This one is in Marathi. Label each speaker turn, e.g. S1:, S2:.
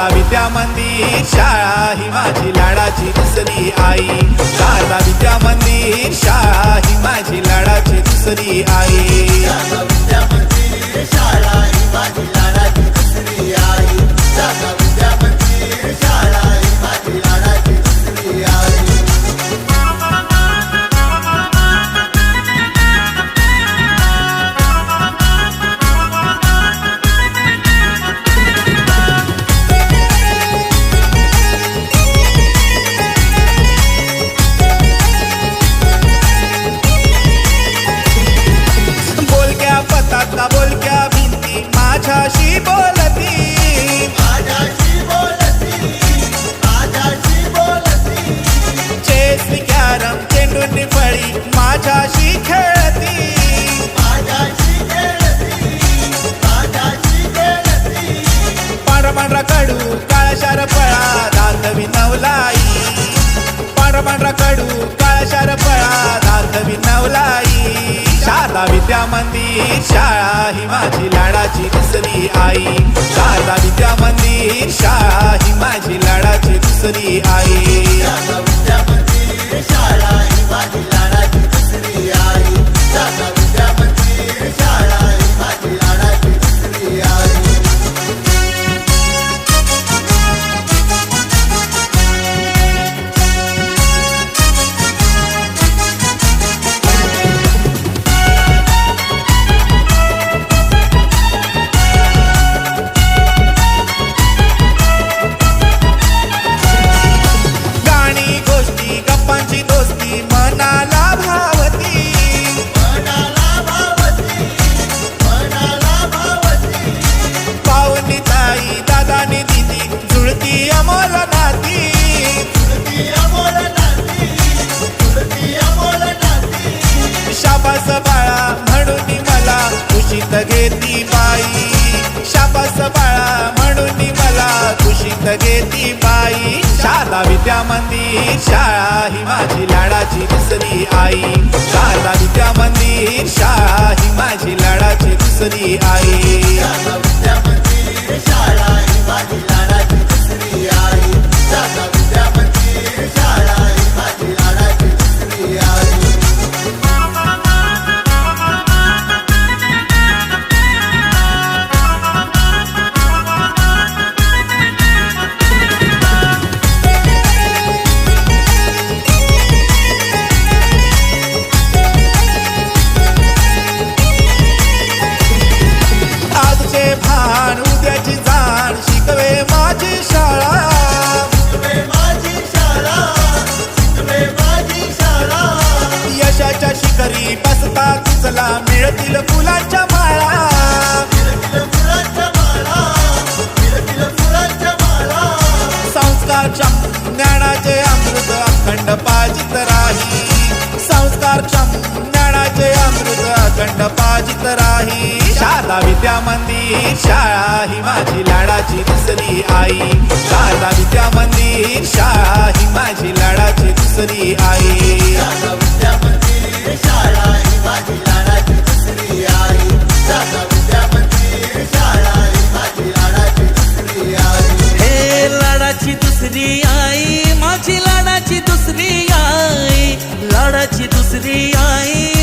S1: शारदा विद्या मंदिर शाळा ही माझी लाडाची दुसरी आई. शारदा विद्या मंदिर शाळा ही माझी लाडाची दुसरी आई. शारदा विद्या मंदिर शाळा ही माझी शाळा ही माझी लाडाची दिसली आई. विद्या मंदिर शाळा ही माझी लाडाची दुसरी आई. शारदा विद्या मंदिर शाळा ही माझी लाडाची दुसरी आई संस्कारक्षम ज्ञानाचे अमृत अखंड पाजित राही. संस्कारक्षम ज्ञानाचे अमृत अखंड पाजित राही. शारदा विद्या मंदिर शाळा ही माझी लाडाची दुसरी आई. शारदा विद्या मंदिर आई लाडाची दुसरी आई.